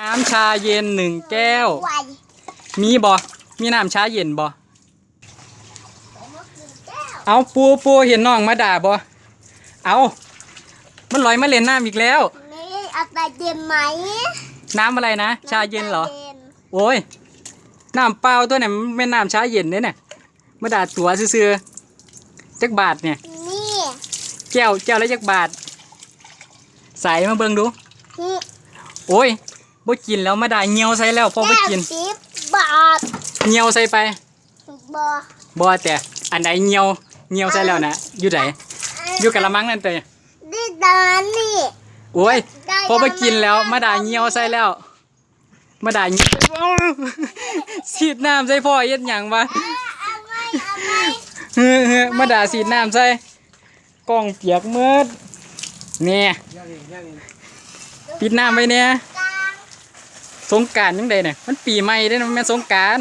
น้ำชาเย็นหนึ่งแก้วไวมีบ่ มีน้ำชาเย็นบ่ผมก็กินแก้วเอาปูปูเห็นน้องมาด่าบ่ เอามันลอยมาเล่นน้ำอีกแล้ว นี่เอาไปเย็นไหม น้ำอะไรนะ ชาเย็นเหรอำย็นโอ้ย น้ำเปล่าตัวเนี่ยมันเป็นน้ำชาเย็นเนี่ยน่ะมาด่าตัวซื่อๆจักบาทเนี่ย นี่แก้วแก้วละจักบาท ใส่มาเบิ่งดูนี่โอ้ย บ่กินแล้วมาด่าเหี่ยวใส่แล้วพอบ่กินแก้วสิบบาทเหี่ยวใส่ไปบอบ่แต่อันใดเหี่ยวเหี่ยวใส่แล้วนะอยู่ไหนอยู่กะละมังนั่นเตยนี่ตอนนี่โอ้ยได้พอไปกินแล้วมาด่าเหี่ยวใส่แล้วมาด่าเหี่ยวสีดน้ำใส่พ่อเฮ็ดหยังวะเอาไว้เอาไว้เฮ้อเฮ้อมาด่าสีดน้ำใส่กล้องเปียกเมืดเนี่ยปิดน้ำไว้เนี่ยกลาง สงกรารยังไดเนี่ยมันปีใหม่ได้นะมันแม่นสงกราร